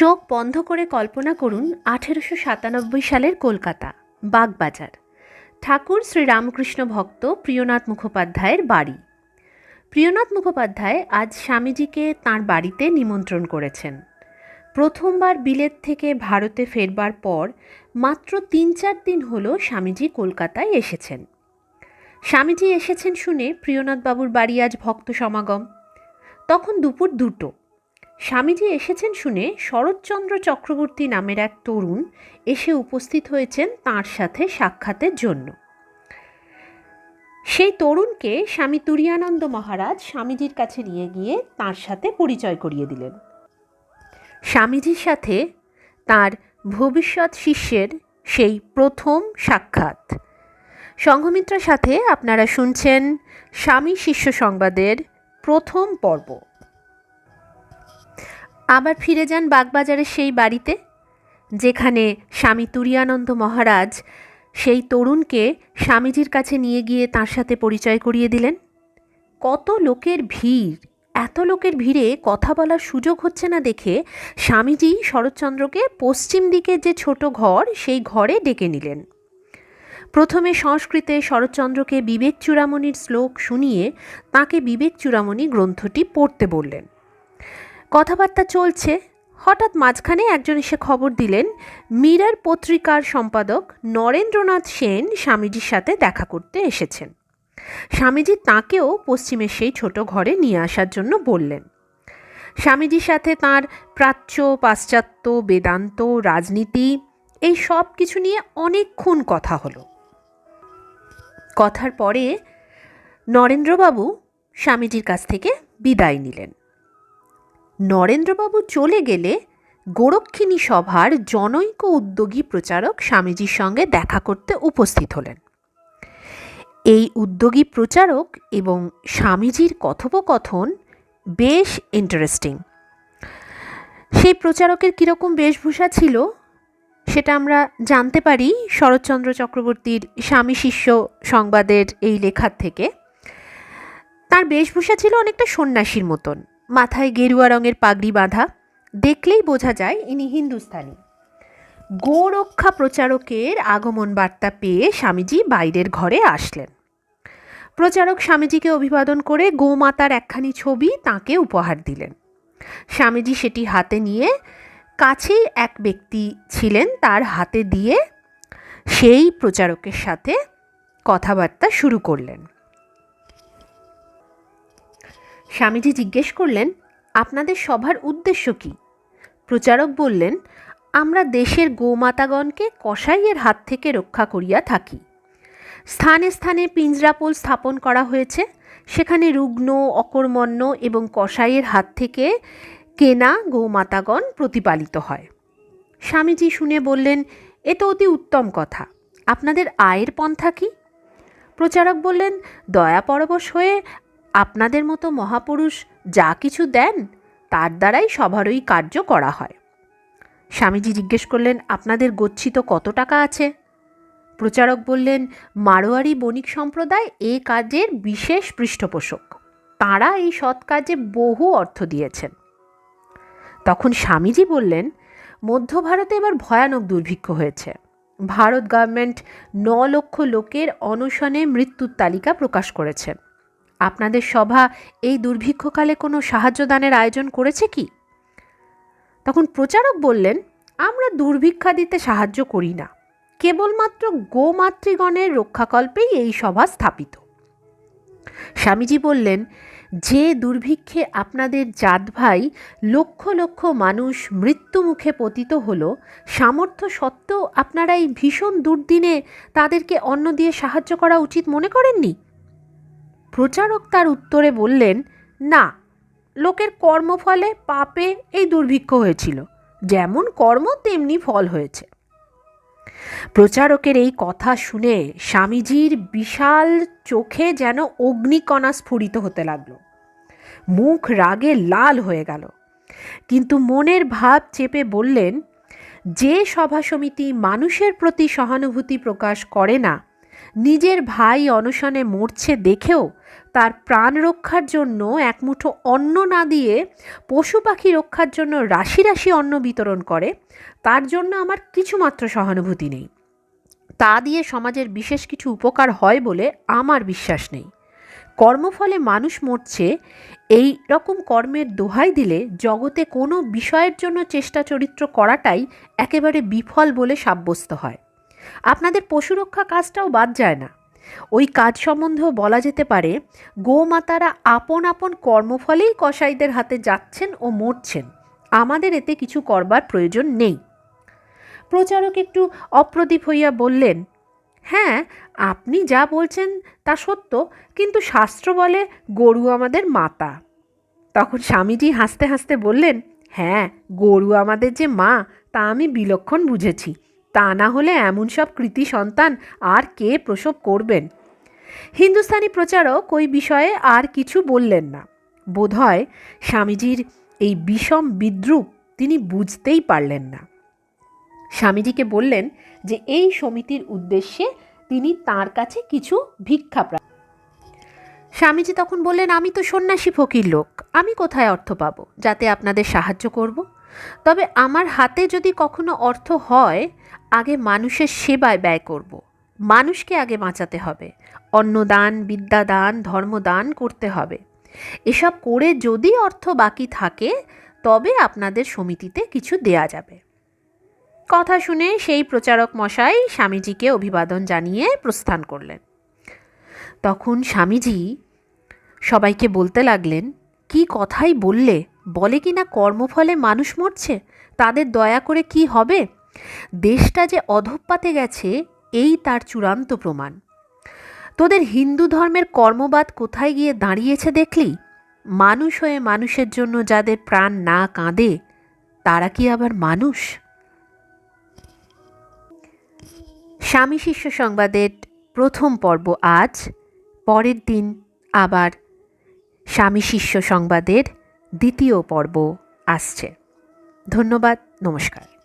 চোখ বন্ধ করে কল্পনা করুন আঠেরোশো সাতানব্বই সালের কলকাতা, বাগবাজার। ঠাকুর শ্রী রামকৃষ্ণ ভক্ত প্রিয়নাথ মুখোপাধ্যায়ের বাড়ি। প্রিয়নাথ মুখোপাধ্যায় আজ স্বামীজিকে তাঁর বাড়িতে নিমন্ত্রণ করেছেন। প্রথমবার বিলেত থেকে ভারতে ফেরবার পর মাত্র তিন চার দিন হলো স্বামীজি কলকাতায় এসেছেন। স্বামীজি এসেছেন শুনে প্রিয়নাথবাবুর বাড়ি আজ ভক্ত সমাগম। তখন দুপুর দুটো। স্বামীজি এসেছেন শুনে শরৎচন্দ্র চক্রবর্তী নামের এক তরুণ এসে উপস্থিত হয়েছেন তাঁর সাথে সাক্ষাতের জন্য। সেই তরুণকে স্বামী তুরিয়ানন্দ মহারাজ স্বামীজির কাছে নিয়ে গিয়ে তাঁর সাথে পরিচয় করিয়ে দিলেন। স্বামীজির সাথে তার ভবিষ্যৎ শিষ্যের সেই প্রথম সাক্ষাৎ। সংঘমিত্রার সাথে আপনারা শুনছেন স্বামী শিষ্য সংবাদের প্রথম পর্ব। আবার ফিরে যান বাগবাজারের সেই বাড়িতে, যেখানে স্বামী তুরিয়ানন্দ মহারাজ সেই তরুণকে স্বামীজির কাছে নিয়ে গিয়ে তার সাথে পরিচয় করিয়ে দিলেন। কত লোকের ভিড়, এত লোকের ভিড়ে কথা বলার সুযোগ হচ্ছে না দেখে স্বামীজি শরৎচন্দ্রকে পশ্চিম দিকে যে ছোট ঘর, সেই ঘরে ডেকে নিলেন। প্রথমে সংস্কৃতে শরৎচন্দ্রকে বিবেক চূড়ামণির শ্লোক শুনিয়ে তাকে বিবেক চূড়ামণি গ্রন্থটি পড়তে বললেন। কথাবার্তা চলছে। হঠাৎ মাঝখানে একজন এসে খবর দিলেন, মিরার পত্রিকার সম্পাদক নরেন্দ্রনাথ সেন স্বামীজির সাথে দেখা করতে এসেছেন। স্বামীজি তাঁকেও পশ্চিমের সেই ছোট ঘরে নিয়ে আসার জন্য বললেন। স্বামীজির সাথে তার প্রাচ্য, পাশ্চাত্য, বেদান্ত, রাজনীতি, এই সব কিছু নিয়ে অনেকক্ষণ কথা হলো। কথার পরে নরেন্দ্রবাবু স্বামীজির কাছ থেকে বিদায় নিলেন। নরেন্দ্রবাবু চলে গেলে গোরক্ষিণী সভার জনৈক উদ্যোগী প্রচারক স্বামীজির সঙ্গে দেখা করতে উপস্থিত হলেন। এই উদ্যোগী প্রচারক এবং স্বামীজির কথোপকথন বেশ ইন্টারেস্টিং সেই প্রচারকের কীরকম বেশভূষা ছিল সেটা আমরা জানতে পারি শরৎচন্দ্র চক্রবর্তীর স্বামী শিষ্য সংবাদের এই লেখার থেকে। তার বেশভূষা ছিল অনেকটা সন্ন্যাসীর মতন। মাথায় গেরুয়া রঙের পাগড়ি বাঁধা, দেখলেই বোঝা যায় ইনি হিন্দুস্তানি। গোরক্ষা প্রচারকের আগমন বার্তা পেয়ে স্বামীজি বাইরের ঘরে আসলেন। প্রচারক স্বামীজিকে অভিবাদন করে গোমাতার একখানি ছবি তাকে উপহার দিলেন। স্বামীজি সেটি হাতে নিয়ে কাছেই এক ব্যক্তি ছিলেন তার হাতে দিয়ে সেই প্রচারকের সাথে কথাবার্তা শুরু করলেন। স্বামীজি জিজ্ঞেস করলেন, আপনাদের সভার উদ্দেশ্য কি? প্রচারক বললেন, আমরা দেশের গোমাতাগণকে কসাইয়ের হাত থেকে রক্ষা করিয়া থাকি। স্থানে স্থানে পিঞ্জরাপোল স্থাপন করা হয়েছে। সেখানে রুগ্ন, অকর্মণ্য এবং কসাইয়ের হাত থেকে কেনা গোমাতাগণ প্রতিপালিত হয়। স্বামীজি শুনে বললেন, এ তো অতি উত্তম কথা। আপনাদের আয়ের পন্থা কি? প্রচারক বললেন, দয়া পরবশ হয়ে আপনাদের মতো মহাপুরুষ যা কিছু দেন, তার দ্বারাই সবারই কার্য করা হয়। স্বামীজি জিজ্ঞেস করলেন, আপনাদের গচ্ছিত কত টাকা আছে? প্রচারক বললেন, মারোয়ারি বণিক সম্প্রদায় এ কাজের বিশেষ পৃষ্ঠপোষক। তাঁরা এই সৎ কাজে বহু অর্থ দিয়েছেন। তখন স্বামীজি বললেন, মধ্য ভারতে এবার ভয়ানক দুর্ভিক্ষ হয়েছে। ভারত গভর্নমেন্ট ন লক্ষ লোকের অনশনে মৃত্যুর তালিকা প্রকাশ করেছেন আপনাদের সভা এই দুর্ভিক্ষকালে কোনো সাহায্যদানের আয়োজন করেছে কি? তখন প্রচারক বললেন, আমরা দুর্ভিক্ষা দিতে সাহায্য করি না। কেবলমাত্র গোমাতৃগণের রক্ষাকল্পেই এই সভা স্থাপিত। স্বামীজি বললেন, যে দুর্ভিক্ষে আপনাদের জাত ভাই লক্ষ লক্ষ মানুষ মৃত্যুমুখে পতিত হলো, সামর্থ্য সত্ত্বেও আপনারা এই ভীষণ দুর্দিনে তাদেরকে অন্ন দিয়ে সাহায্য করা উচিত মনে করেননি? প্রচারক তার উত্তরে বললেন, না, লোকের কর্মফলে পাপে এই দুর্ভিক্ষ হয়েছিল। যেমন কর্ম, তেমনি ফল হয়েছে। প্রচারকের এই কথা শুনে স্বামীজির বিশাল চোখে যেন অগ্নিকণা স্ফুরিত হতে লাগল। মুখ রাগে লাল হয়ে গেল। কিন্তু মনের ভাব চেপে বললেন, যে সভা সমিতি মানুষের প্রতি সহানুভূতি প্রকাশ করে না নিজের ভাই অনশনে মরছে দেখেও তার প্রাণ রক্ষার জন্য এক মুঠো অন্ন না দিয়ে পশু পাখি রক্ষার জন্য রাশি রাশি অন্ন বিতরণ করে, তার জন্য আমার কিছুমাত্র সহানুভূতি নেই। তা দিয়ে সমাজের বিশেষ কিছু উপকার হয় বলে আমার বিশ্বাস নেই। কর্মফলে মানুষ মরছে, এই রকম কর্মের দোহাই দিলে জগতে কোনো বিষয়ের জন্য চেষ্টা চরিত্র করাটাই একেবারে বিফল বলে সাব্যস্ত হয়। আপনাদের পশুরক্ষা কাজটাও বাদ যায় না। ওই কাজ সম্বন্ধেও বলা যেতে পারে, গোমাতারা আপন আপন কর্মফলেই কসাইদের হাতে যাচ্ছেন ও মরছেন। আমাদের এতে কিছু করবার প্রয়োজন নেই। প্রচারক একটু অপ্রদীপ হইয়া বললেন হ্যাঁ আপনি যা বলছেন তা সত্য, কিন্তু শাস্ত্র বলে গরু আমাদের মাতা। তখন স্বামীজি হাসতে হাসতে বললেন হ্যাঁ গরু আমাদের যে মা, তা আমি বিলক্ষণ বুঝেছি। তা না হলে এমন সব কৃতি সন্তান আর কে প্রসব করবেন? হিন্দুস্তানি প্রচারক ওই বিষয়ে আর কিছু বললেন না। বোধহয় স্বামীজির এই বিষম বিদ্রুপ তিনি বুঝতেই পারলেন না। স্বামীজিকে বললেন যে এই সমিতির উদ্দেশ্যে তিনি তার কাছে কিছু ভিক্ষা স্বামীজি তখন বললেন, আমি তো সন্ন্যাসী ফকির লোক, আমি কোথায় অর্থ পাবো? যাতে আপনাদের সাহায্য করব? তবে আমার হাতে যদি কখনো অর্থ হয়, আগে মানুষের সেবায় ব্যয় করব। মানুষকে আগে বাঁচাতে হবে। অন্নদান, বিদ্যাদান, ধর্মদান করতে হবে। এসব করে যদি অর্থ বাকি থাকে, তবে আপনাদের সমিতিতে কিছু দেয়া যাবে। কথা শুনে সেই প্রচারক মশাই স্বামীজিকে অভিবাদন জানিয়ে প্রস্থান করলেন। তখন স্বামীজি সবাইকে বলতে লাগলেন কি কথাই বললে? বলে কি না কর্মফলে মানুষ মরছে? তাদের দয়া করে কি হবে? দেশটা যে অধঃপাতে গেছে, এই তার চূড়ান্ত প্রমাণ। তোদের হিন্দু ধর্মের কর্মবাদ কোথায় গিয়ে দাঁড়িয়েছে দেখলি? মানুষ হয়ে মানুষের জন্য যাদের প্রাণ না কাঁদে, তারা কি আবার মানুষ? স্বামী শিষ্য সংবাদের প্রথম পর্ব আজ। পরের দিন আবার স্বামী শিষ্য সংবাদের দ্বিতীয় পর্ব আসছে। ধন্যবাদ নমস্কার।